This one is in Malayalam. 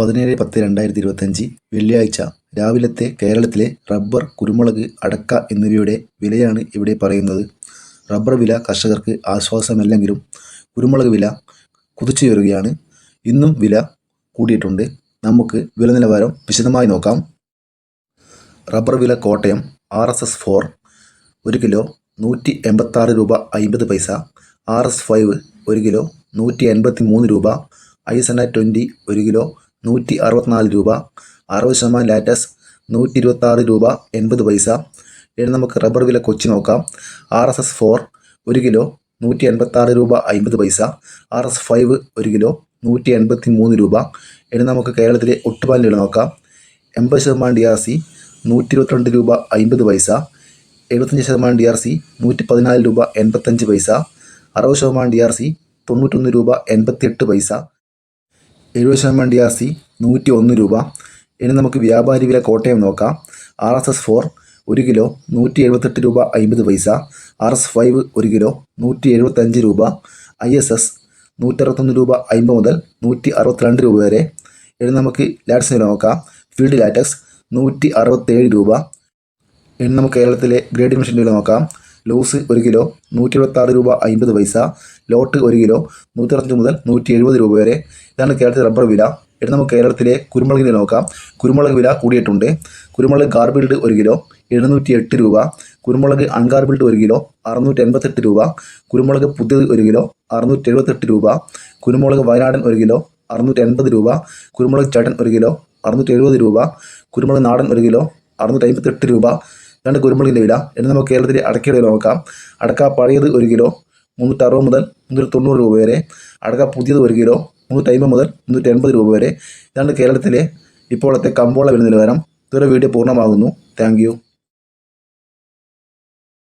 പതിനേഴ് പത്ത് രണ്ടായിരത്തി ഇരുപത്തഞ്ച് വെള്ളിയാഴ്ച രാവിലത്തെ കേരളത്തിലെ റബ്ബർ കുരുമുളക് അടക്ക എന്നിവയുടെ വിലയാണ് ഇവിടെ പറയുന്നത്. റബ്ബർ വില കർഷകർക്ക് ആശ്വാസമല്ലെങ്കിലും കുരുമുളക് വില കുതിച്ചുയരുകയാണ് ഇന്നും വില കൂടിയിട്ടുണ്ട്. നമുക്ക് വില നിലവാരം വിശദമായി നോക്കാം. റബ്ബർ വില Kottayam R S S four ഒരു കിലോ നൂറ്റി എൺപത്താറ് രൂപ അമ്പത് പൈസ. ആർ എസ് ഫൈവ് ഒരു കിലോ നൂറ്റി എൺപത്തി മൂന്ന് രൂപ. ഐ എസ് എൻ ട്വന്റി ഒരു കിലോ നൂറ്റി അറുപത്തിനാല് രൂപ അറുപത് ശതമാനം ലാറ്റസ് നൂറ്റി ഇരുപത്താറ് രൂപ എൺപത് പൈസ. ഇനി നമുക്ക് റബ്ബർ വില കൊച്ചി നോക്കാം. ആർ എസ് എസ് ഫോർ ഒരു കിലോ നൂറ്റി എൺപത്താറ് രൂപ അമ്പത് പൈസ. ആർ എസ് ഫൈവ് ഒരു കിലോ നൂറ്റി എൺപത്തി മൂന്ന് രൂപ. ഇനി നമുക്ക് കേരളത്തിലെ ഒട്ടുപാലിന് വില നോക്കാം. എൺപത് ശതമാനം ഡി ആർ സി നൂറ്റി ഇരുപത്തിരണ്ട് രൂപ അമ്പത് പൈസ. എഴുപത്തഞ്ച് ശതമാനം ഡി ആർ സി നൂറ്റി പതിനാല് രൂപ എൺപത്തഞ്ച് പൈസ. അറുപത് ശതമാനം ഡി ആർ സി തൊണ്ണൂറ്റൊന്ന് രൂപ എൺപത്തിയെട്ട് പൈസ. എഴുപത് ശതമാനം ഡി ആർ സി നൂറ്റി ഒന്ന് രൂപ. ഇനി നമുക്ക് വ്യാപാരി വില കോട്ടയം നോക്കാം. ആർ എസ് എസ് ഫോർ ഒരു കിലോ നൂറ്റി എഴുപത്തെട്ട് രൂപ അമ്പത് പൈസ. ആർ എസ് ഫൈവ് ഒരു കിലോ നൂറ്റി എഴുപത്തഞ്ച് രൂപ. ഐ എസ് എസ് നൂറ്ററുപത്തൊന്ന് രൂപ അമ്പത് മുതൽ നൂറ്റി അറുപത്തിരണ്ട് രൂപ വരെ. ഇനി നമുക്ക് ലാറ്റ്സ് വില നോക്കാം. ഫീൽഡ് ലാറ്റക്സ് നൂറ്റി അറുപത്തേഴ് രൂപ. ഇനി നമുക്ക് കേരളത്തിലെ ഗ്രേഡിംഗ് മെഷീൻ വില നോക്കാം. ലൂസ് ഒരു കിലോ നൂറ്റി എഴുപത്താറ് രൂപ അമ്പത് പൈസ ലോട്ട് ഒരു കിലോ നൂറ്റി അറുപത്തഞ്ച് മുതൽ നൂറ്റി എഴുപത് രൂപ വരെ. ഇതാണ് കേരളത്തിലെ റബ്ബർ വില. ഇനി നമുക്ക് കേരളത്തിലെ കുരുമുളകിനെ നോക്കാം. കുരുമുളക് വില കൂടിയിട്ടുണ്ട്. കുരുമുളക് ഗാർബിൾഡ് ഒരു കിലോ എഴുന്നൂറ്റി എട്ട് രൂപ. കുരുമുളക് അൺഗാർബിൾഡ് ഒരു കിലോ അറുന്നൂറ്റി എൺപത്തെട്ട് രൂപ. കുരുമുളക് പുതിയത് ഒരു കിലോ അറുന്നൂറ്റി എഴുപത്തെട്ട് രൂപ. കുരുമുളക് വയനാടൻ ഒരു കിലോ അറുന്നൂറ്റി എൺപത് രൂപ. കുരുമുളക് ചേട്ടൻ ഒരു കിലോ അറുന്നൂറ്റി എഴുപത് രൂപ. കുരുമുളക് നാടൻ ഒരു കിലോ അറുന്നൂറ്റി അമ്പത്തെട്ട് രൂപ. ഇതാണ് കുരുമുളകിന്റെ വില ഇനി നമുക്ക് കേരളത്തിലെ അടക്കയുടെ നോക്കാം. അടക്ക പഴയത് ഒരു കിലോ മുന്നൂറ്റി അറുപത് മുതൽ മുന്നൂറ്റി തൊണ്ണൂറ് രൂപ വരെ. അടക്ക പുതിയത് ഒരു കിലോ മുന്നൂറ്റി അമ്പത് മുതൽ മുന്നൂറ്റി എൺപത് രൂപ വരെ. ഇതാണ് കേരളത്തിലെ ഇപ്പോഴത്തെ കമ്പോള വില നിലവാരം. ഇതുവരെ വീഡിയോ പൂർണമാകുന്നു. താങ്ക്